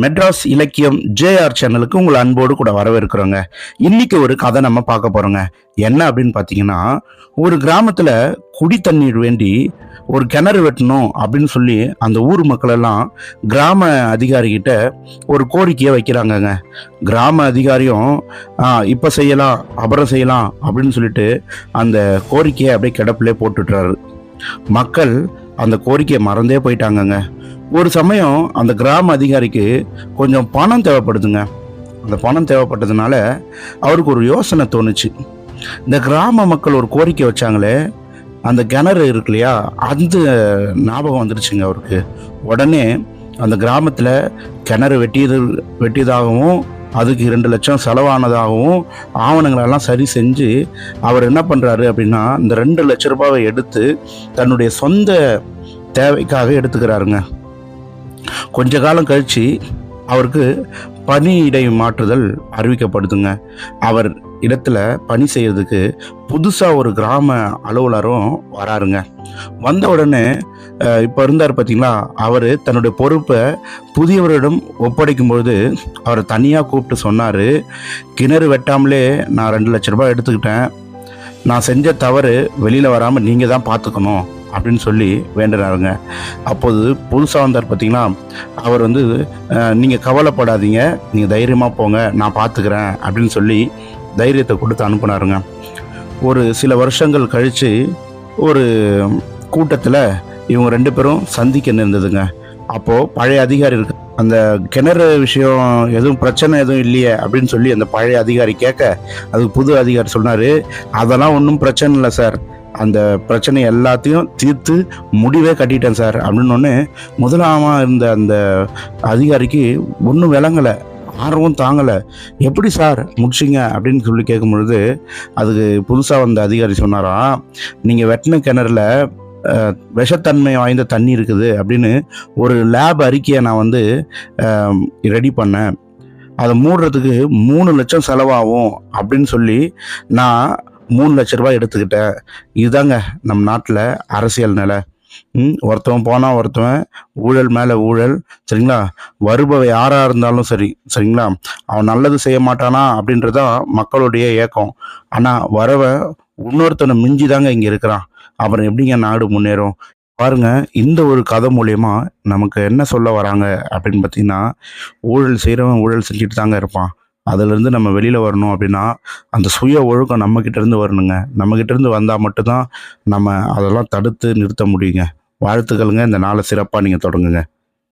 மெட்ராஸ் இலக்கியம் ஜேஆர் சேனலுக்கு உங்களை அன்போடு கூட வரவேற்கிறோங்க. இன்னைக்கு ஒரு கதை நம்ம பார்க்க போறோங்க. என்ன அப்படின்னு பார்த்தீங்கன்னா ஒரு கிராமத்துல குடி தண்ணீர் வேண்டி ஒரு கிணறு வெட்டணும் அப்படின்னு சொல்லி அந்த ஊர் மக்கள் எல்லாம் கிராம அதிகாரிகிட்ட ஒரு கோரிக்கையை வைக்கிறாங்கங்க. கிராம அதிகாரியும் இப்போ இப்ப செய்யலாம் அப்புறம் செய்யலாம் அப்படின்னு சொல்லிட்டு அந்த கோரிக்கையை அப்படியே கிடப்பிலே போட்டுட்டுறாரு. மக்கள் அந்த கோரிக்கையை மறந்தே போயிட்டாங்கங்க. ஒரு சமயம் அந்த கிராம அதிகாரிக்கு கொஞ்சம் பணம் தேவைப்படுதுங்க. அந்த பணம் தேவைப்பட்டதுனால அவருக்கு ஒரு யோசனை தோணுச்சு. இந்த கிராம மக்கள் ஒரு கோரிக்கை வச்சாங்களே அந்த கிணறு இருக்கு இல்லையா அந்த ஞாபகம் வந்துருச்சுங்க அவருக்கு. உடனே அந்த கிராமத்தில் கிணறு வெட்டியது வெட்டியதாகவும் அதுக்கு ரெண்டு லட்சம் செலவானதாகவும் ஆவணங்களெல்லாம் சரி செஞ்சு அவர் என்ன பண்ணுறாரு அப்படின்னா இந்த ரெண்டு லட்ச ரூபாவை எடுத்து தன்னுடைய சொந்த தேவைக்காக எடுத்துக்கிறாருங்க. கொஞ்ச காலம் கழிச்சு அவருக்கு பணியிடை மாற்றுதல் அறிவிக்கப்படுதுங்க. அவர் இடத்துல பணி செய்கிறதுக்கு புதுசாக ஒரு கிராம அலுவலரும் வராருங்க. வந்த உடனே இப்போ இருந்தார் பார்த்தீங்களா அவர் தன்னுடைய பொறுப்பை புதியவரிடம் ஒப்படைக்கும் பொழுது அவரை தனியாக கூப்பிட்டு சொன்னார் கிணறு வெட்டாமலே நான் ரெண்டு லட்ச ரூபாய் எடுத்துக்கிட்டேன். நான் செஞ்ச தவறு வெளியில் வராமல் நீங்கள் தான் பார்த்துக்கணும் அப்படின்னு சொல்லி வேண்டுறாருங்க. அப்போது புதுசாக வந்தார் பார்த்தீங்கன்னா அவர் வந்து நீங்கள் கவலைப்படாதீங்க. நீங்கள் தைரியமாக போங்க. நான் பார்த்துக்கிறேன் அப்படின்னு சொல்லி தைரியத்தை கொடுத்து அனுப்புனாருங்க. ஒரு சில வருஷங்கள் கழித்து ஒரு கூட்டத்தில் இவங்க ரெண்டு பேரும் சந்திக்க நேர்ந்ததுங்க. அப்போது பழைய அதிகாரி இருக்கு அந்த கிணறு விஷயம் எதுவும் பிரச்சனை எதுவும் இல்லையே அப்படின்னு சொல்லி அந்த பழைய அதிகாரி கேட்க அதுக்கு புது அதிகாரி சொன்னார். அதெல்லாம் ஒன்றும் பிரச்சனை இல்லை சார். அந்த பிரச்சனை எல்லாத்தையும் தீர்த்து முடிவே கட்டிட்டேன் சார். அப்படின்னு ஒன்று முதலாமாக இருந்த அந்த அதிகாரிக்கு ஒன்றும் விளங்கலை. ஆர்வம் தாங்கலை. எப்படி சார் முடிச்சிங்க? அப்படின்னு சொல்லி கேட்கும் பொழுது அதுக்கு புதுசாக வந்த அதிகாரி சொன்னாராம் நீங்கள் வெட்டின கிணறுல விஷத்தன்மை வாய்ந்த தண்ணி இருக்குது அப்படின்னு ஒரு லேப் அறிக்கையை நான் வந்து ரெடி பண்ணேன். அதை மூடுறதுக்கு மூணு லட்சம் செலவாகும் அப்படின்னு சொல்லி நான் மூணு லட்ச ரூபாய் எடுத்துக்கிட்டேன். இதுதாங்க நம் நாட்டில் அரசியல் நிலை. ம், ஒருத்தவன் போனால் ஒருத்தவன் ஊழல் மேலே ஊழல் சரிங்களா? வருபவை யாராக இருந்தாலும் சரி சரிங்களா? அவன் நல்லது செய்ய மாட்டானா அப்படின்றதான் மக்களுடைய ஏக்கம். ஆனால் வரவன் இன்னொருத்தனை மிஞ்சி தாங்க இங்கே இருக்கிறான். அப்புறம் எப்படிங்க நாடு முன்னேறும்? பாருங்க இந்த ஒரு கதை மூலயமா நமக்கு என்ன சொல்ல வராங்க அப்படின்னு பார்த்தீங்கன்னா ஊழல் செய்கிறவன் ஊழல் செஞ்சுட்டு தாங்க இருப்பான். அதிலிருந்து நம்ம வெளியில் வரணும் அப்படின்னா அந்த சுய ஒழுக்கம் நம்மக்கிட்டேருந்து வரணுங்க. நம்மக்கிட்டேருந்து வந்தால் மட்டும்தான் நம்ம அதெல்லாம் தடுத்து நிறுத்த முடியுங்க. வாழ்த்துக்களுங்க. இந்த நாளை சிறப்பாக நீங்கள் தொடங்குங்க.